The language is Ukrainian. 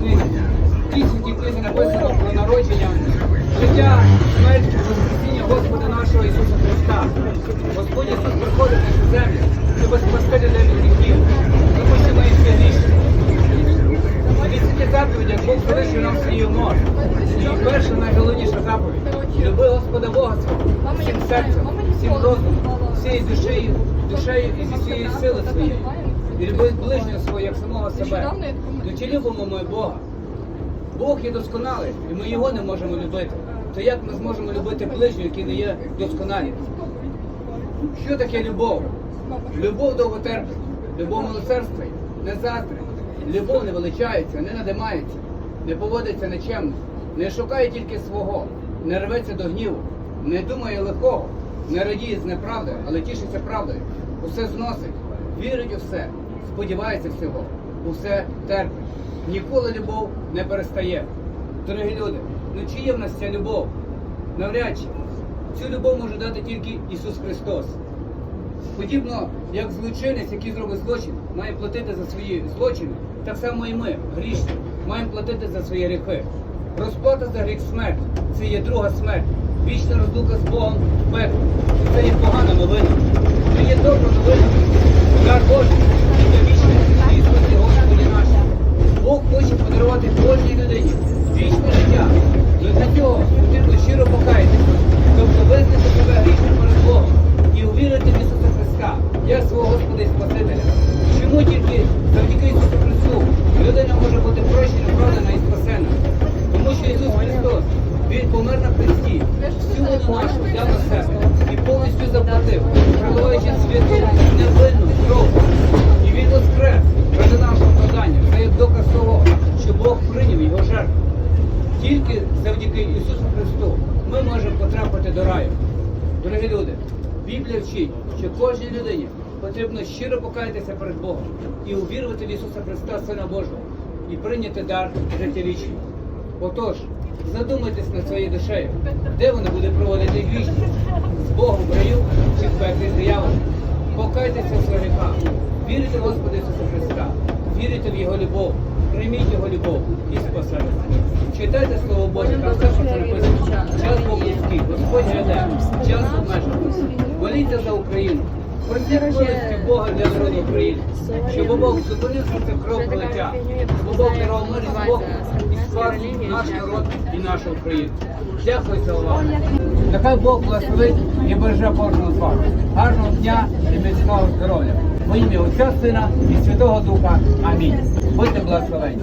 книзі. В цій написано про народження, життя, смерть, воскресіння Господа нашого Ісуса Христа. Господь Ісус приходить на цю землю, щоб спасти людей від гріхів, тому що ми всі грішні. Десяти заповідях Бог залишив нам свої умови. І перша найголовніша заповідь. Люби Господа Бога свого, всім серцем, всім розумом, всією душею, душею і зі всієї сили своєї. І люби ближнього свого, як самого себе. Ну чи любимо ми Бога? Бог є досконалий, і ми його не можемо любити. То як ми зможемо любити ближнього, який не є досконалий? Що таке любов? Любов довготерпить, любов милосердствує, не заздрить. Любов не величається, не надимається, не поводиться нечемно, не шукає тільки свого, не рветься до гніву, не думає лихого, не радіє з неправдою, але тішиться правдою. Усе зносить, вірить у все, сподівається всього, усе терпить. Ніколи любов не перестає. Дорогі люди, ну чи є в нас ця любов? Навряд чи. Цю любов може дати тільки Ісус Христос. Подібно як злочинець, який зробить злочин, має платити за свої злочини, так само і ми, грішні, маємо платити за свої гріхи. Розплата за гріх смерть це є друга смерть, вічна розлука з Богом в пеклі. Це є погана новина. Це є добра новина. Дар Божий, це вічне в Ісусі Господі нашому. Бог хоче подарувати кожній людині вічне життя. Але для цього потрібно щиро покаятися, тобто визнати себе грішним перед Богом і увірити в Ісуса Христа, як свого Господа і Спасителя. Чому тільки завдяки Ісусу Христу людина може бути прощена, правдана і спасена? Тому що Ісус Христос, Він помер на Христі, всю вину нашу взяв на себе і повністю заплатив, проливаючи святу невинну кров. І Він воскрес ради нашого страдання. Це є доказ того, що Бог прийняв його жертву. Тільки завдяки Ісусу Христу ми можемо потрапити до раю. Дорогі люди, Біблія вчить, що кожній людині потрібно щиро покаятися перед Богом і увірувати в Ісуса Христа, Сина Божого, і прийняти дар життя вічного. Отож, задумайтесь над своєю душею, де вона буде проводити вічність, з Богом в раю чи в пеклі з дияволом. Покайтеся в своїх гріхах, вірите в Господа Ісуса Христа, вірите в Його любов, прийміть Його любов і спасайтеся. Читайте Слово Боже, там все, що це написано. Час був близький, Господь гляде, час обмежений. Моліться за Україну. Просіть милості Бога для народу України, щоб Бог зупинив це кров лиття, щоб Бог дарував мир і спокій і спас наш народ і нашу Україну. Дякую за увагу. Нехай Бог благословить і береже кожного з вас. Гарного дня і міцного здоров'я. Во ім'я Отця Сина і Святого Духа. Амінь. Будьте благословені.